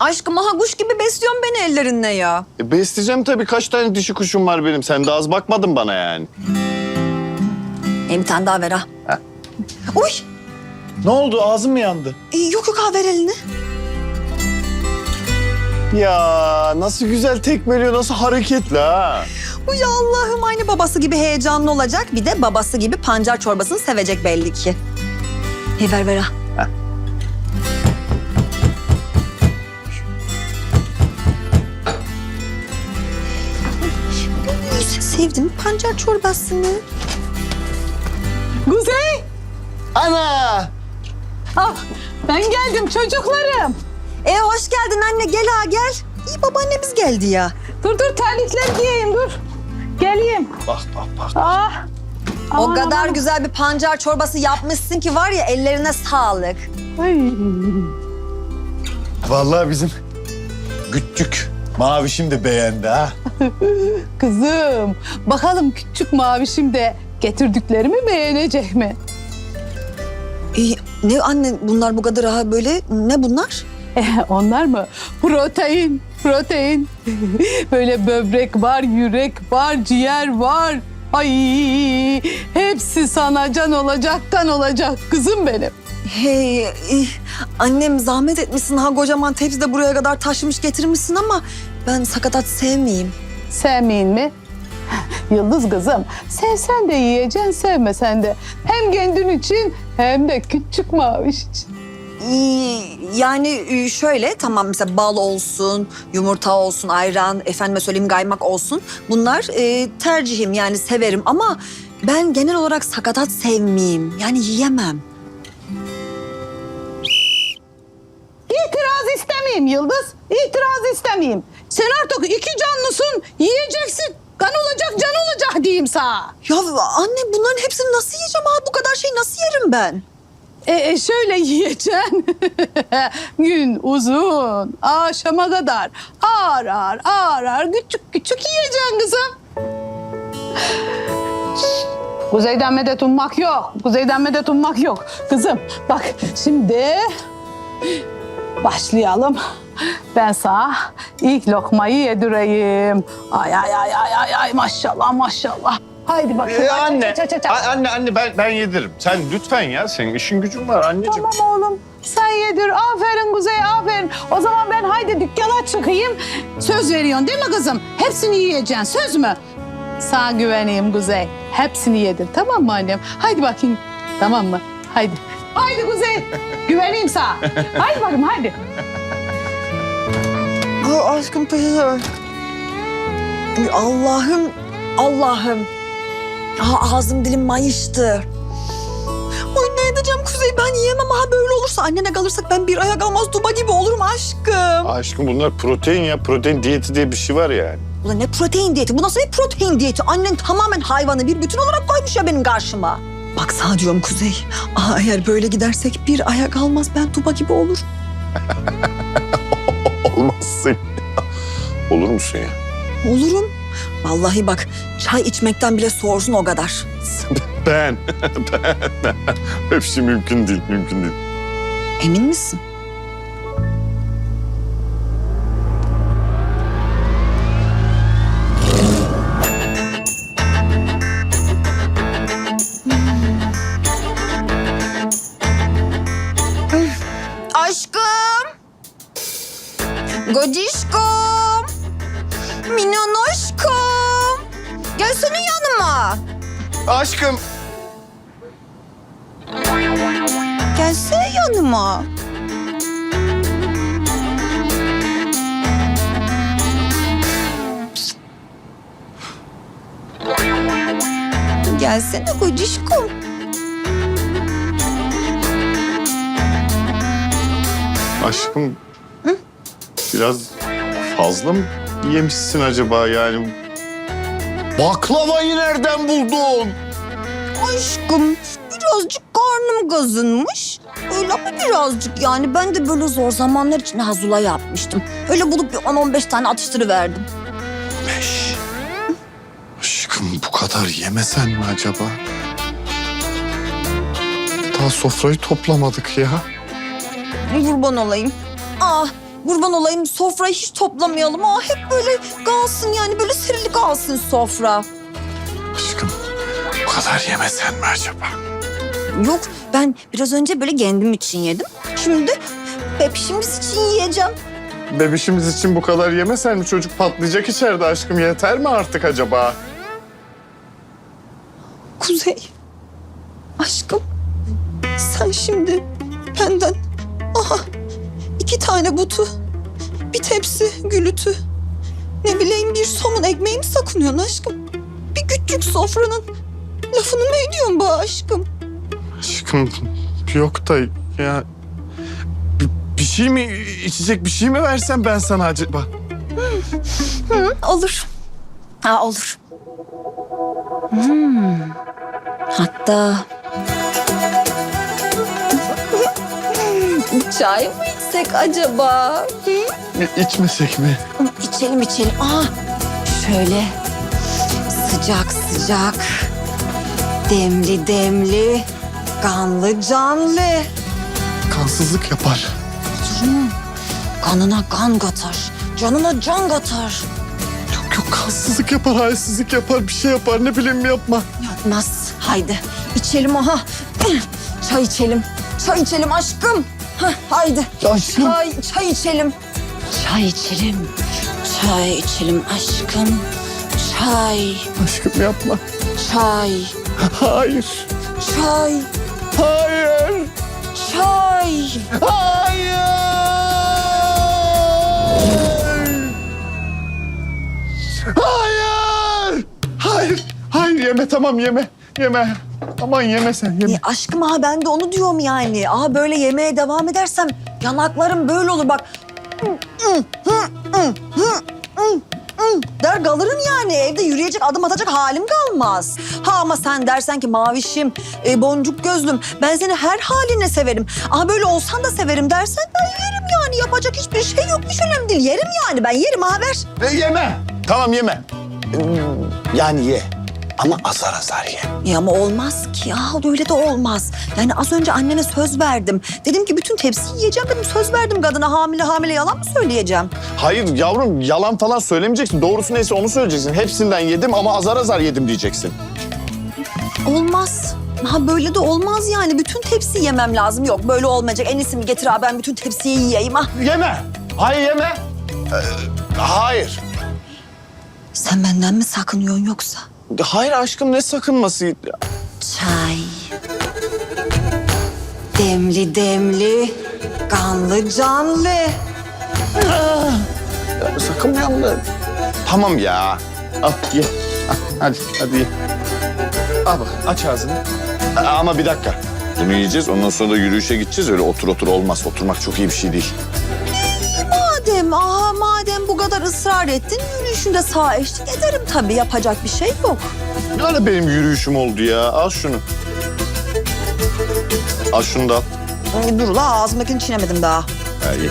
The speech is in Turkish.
Aşkım aha kuş gibi besliyorsun beni ellerinle ya. E, besleyeceğim tabii. Kaç tane dişi kuşum var benim. Sen de az bakmadın bana yani. E, bir tane daha ver ha. Heh. Uy Ne oldu ağzın mı yandı? e, yok yok ha ver elini. Ya nasıl güzel tekmeliyor, nasıl hareketli ha. Uy Allah'ım aynı babası gibi heyecanlı olacak. Bir de babası gibi pancar çorbasını sevecek belli ki. E, ver ver ha. Sevdim pancar çorbasını. Kuzey! Ana! Ah, ben geldim çocuklarım. E hoş geldin anne gel ha gel. İyi babaannemiz geldi ya. Dur dur terlikler giyeyim dur. Geleyim. Bak bak bak. Ah. O Aman, kadar aman. güzel bir pancar çorbası yapmışsın ki var ya ellerine sağlık. Ay. Vallahi bizim küçük mavişim de beğendi ha. Kızım bakalım küçük mavişim de getirdiklerimi beğenecek mi? E, ne anne bunlar bu kadar ha böyle ne bunlar? Eh, onlar mı? Protein, protein. Böyle böbrek var, yürek var, ciğer var. Ay hepsi sana can olacaktan olacak kızım benim. Hey annem zahmet etmişsin ha kocaman tepside buraya kadar taşımış getirmişsin ama ben sakatat sevmeyeyim. Sevmeyin mi? Yıldız kızım, sevsen de yiyeceksin, sevmesen de. Hem kendin için hem de küçük maviş için. Yani e, şöyle tamam mesela bal olsun, yumurta olsun, ayran, efendime söyleyeyim kaymak olsun. Bunlar e, tercihim yani severim ama ben genel olarak sakatat sevmeyeyim. Yani yiyemem. İstemeyeyim Yıldız, itiraz istemeyeyim. Sen artık iki canlısın, yiyeceksin. Kan olacak, can olacak diyeyim sana. Ya anne bunların hepsini nasıl yiyeceğim ha? Bu kadar şey nasıl yerim ben? E, e, şöyle yiyeceksin. Gün uzun, akşama kadar ağır ağır ağır ağır küçük küçük yiyeceksin kızım. Kuzeyden medet ummak yok. Kuzeyden medet ummak yok. Kızım bak şimdi başlayalım. Ben sana ilk lokmayı yedireyim. Ay ay ay ay ay ay maşallah maşallah. Haydi bakayım. Ee, anne, aç, aç, aç, anne, anne ben, ben yediririm. Sen lütfen ya, senin işin gücün var anneciğim. Tamam oğlum. Sen yedir. Aferin Kuzey, aferin. O zaman ben haydi dükkana çıkayım. Söz veriyorsun değil mi kızım? Hepsini yiyeceksin. Söz mü? Sana güveneyim Kuzey. Hepsini yedir. Tamam mı annem? Haydi bakayım. Tamam mı? Haydi. Haydi Kuzey. Güveneyim sana. Haydi bakayım haydi. Ay aşkım peşine. Allah'ım, Allah'ım. Aa, ağzım dilim mayıştı. Oy ne edeceğim Kuzey ben yiyemem ha böyle olursa annene kalırsak ben bir aya kalmaz duba gibi olurum aşkım. Aşkım bunlar protein ya. Protein diyeti diye bir şey var yani. Ulan ne protein diyeti bu nasıl bir protein diyeti? Annen tamamen hayvanı bir bütün olarak koymuş ya benim karşıma. Bak sana diyorum Kuzey. Aa, eğer böyle gidersek bir aya kalmaz ben duba gibi olur. Olmazsın. Olur musun ya? Olurum. Vallahi bak çay içmekten bile soğursun o kadar. Ben. ben. Hepsi mümkün değil, mümkün değil. Emin misin? Gocişkom. Minonoşkom. Gelsene yanıma. Aşkım. Gelsene yanıma. Gelsene kocişkom. Aşkım. Biraz fazla mı yemişsin acaba yani? Baklavayı nereden buldun? Aşkım birazcık karnım gazınmış. Öyle ama birazcık yani ben de böyle zor zamanlar için hazula yapmıştım. Öyle bulup bir 10-15 tane atıştırıverdim. Beş. Aşkım bu kadar yemesen mi acaba? Daha sofrayı toplamadık ya. Kurban olayım. Ah Kurban olayım sofrayı hiç toplamayalım. Aa, hep böyle kalsın yani böyle serili kalsın sofra. Aşkım bu kadar yemesen mi acaba? Yok ben biraz önce böyle kendim için yedim. Şimdi de hepimiz için yiyeceğim. Bebişimiz için bu kadar yemesen mi? Çocuk patlayacak içeride aşkım. Yeter mi artık acaba? Kuzey. Aşkım. Sen şimdi benden aha iki tane butu, bir tepsi gülütü, ne bileyim bir somun ekmeği mi sakınıyorsun aşkım? Bir küçük sofranın lafını mı ediyorsun bu aşkım? Aşkım yok da ya... Bir, bir şey mi, içecek bir şey mi versem ben sana acaba? Hı, olur. Ha olur. Hmm. Hatta... Çay mı içsek acaba? Hı? İçmesek mi? İçelim içelim. Aa, şöyle sıcak sıcak, demli demli, kanlı canlı. Kansızlık yapar. Hmm, Kanına kan katar, canına can katar. Yok yok kansızlık yapar, halsizlik yapar, bir şey yapar. Ne bileyim yapma. Yapmaz. Haydi içelim aha. Çay içelim. Çay içelim aşkım. Hah, haydi. Aşkım. Çay, çay içelim. Çay içelim. Çay içelim aşkım. Çay, Aşkım yapma. çay, Hayır. çay, Hayır. çay. Hayır. Hayır. Hayır. Hayır yeme tamam yeme. Yeme. Aman yeme sen yeme. E, aşkım aha ben de onu diyorum yani. Aha böyle yemeye devam edersem yanaklarım böyle olur bak. Der kalırım yani evde yürüyecek adım atacak halim kalmaz. Ha ama sen dersen ki mavişim, e, boncuk gözlüm ben seni her haline severim. Aha böyle olsan da severim dersen ben yerim yani yapacak hiçbir şey yok hiç önemli değil. Yerim yani ben yerim ha ver. E, yeme. Tamam yeme. Yani ye. Ama azar azar ye. Ya ama olmaz ki ya öyle de olmaz. Yani az önce annene söz verdim. Dedim ki bütün tepsiyi yiyeceğim dedim söz verdim kadına hamile hamile yalan mı söyleyeceğim? Hayır yavrum yalan falan söylemeyeceksin. Doğrusu neyse onu söyleyeceksin. Hepsinden yedim ama azar azar yedim diyeceksin. Olmaz. Ha böyle de olmaz yani bütün tepsi yemem lazım. Yok böyle olmayacak en iyisi mi getir abi ben bütün tepsiyi yiyeyim ha. Yeme. Hayır yeme. Ee, Hayır. Sen benden mi sakınıyorsun yoksa? Hayır aşkım ne sakınması? Çay. Demli demli, kanlı canlı. Sakınmayalım da. Tamam ya. Al ye. Al, hadi hadi ye. Al bak aç ağzını. Ama bir dakika. Bunu yiyeceğiz ondan sonra da yürüyüşe gideceğiz. Öyle otur otur olmaz. Oturmak çok iyi bir şey değil dedim. Aha madem bu kadar ısrar ettin yürüyüşünde sağ eşlik ederim tabii. Yapacak bir şey yok. Ne ara benim yürüyüşüm oldu ya? Al şunu. Al şunu da al. Dur la ağzımdakini çiğnemedim daha. Ha, iyi.